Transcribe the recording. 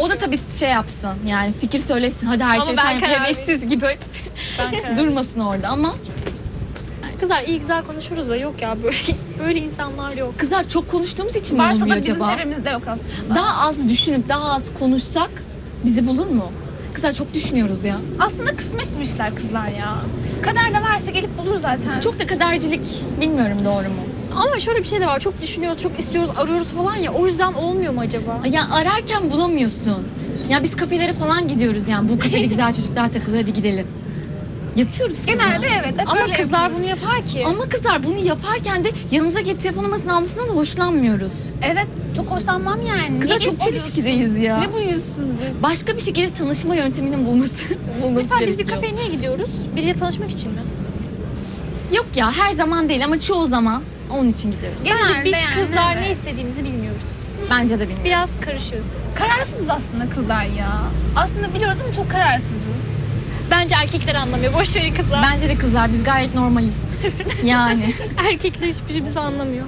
O da tabii şey yapsın yani fikir söylesin. Hadi her Ama şey ben sen karar hevessiz gibi Ben karar- durmasın orada ama Kızlar iyi güzel konuşuruz da yok ya böyle böyle insanlar yok. kızlar çok konuştuğumuz için mi Varsa olmuyor da bizim acaba? çevremizde yok aslında. Daha az düşünüp daha az konuşsak bizi bulur mu? Kızlar çok düşünüyoruz ya. Aslında kısmetmişler kızlar ya. Kader de varsa gelip bulur zaten. Çok da kadercilik bilmiyorum doğru mu? Ama şöyle bir şey de var. Çok düşünüyoruz, çok istiyoruz, arıyoruz falan ya. O yüzden olmuyor mu acaba? Ya ararken bulamıyorsun. Ya biz kafelere falan gidiyoruz yani. Bu kafede güzel çocuklar takılıyor hadi gidelim. Yapıyoruz kızlar. Genelde evet. Hep Ama öyle kızlar yapıyoruz. bunu yapar ki. Ama kızlar bunu yaparken de yanımıza gelip telefon numarasını almasından da hoşlanmıyoruz. Evet çok hoşlanmam yani. Kızlar Niye çok gelip alıyorsun? çelişkideyiz ya. Ne bu yüzsüzlük? Başka bir şekilde tanışma yönteminin bulması, bulması Mesela biz bir gerekiyor. kafeye niye gidiyoruz? Biriyle tanışmak için mi? Yok ya her zaman değil ama çoğu zaman onun için gidiyoruz. Genelde Bence biz yani, kızlar ne evet. istediğimizi bilmiyoruz. Bence de bilmiyoruz. Biraz karışığız. Kararsızız aslında kızlar ya. Aslında biliyoruz ama çok kararsızız. Bence erkekler anlamıyor. Boş verin kızlar. Bence de kızlar biz gayet normaliz. yani. Erkekler hiçbirimizi anlamıyor.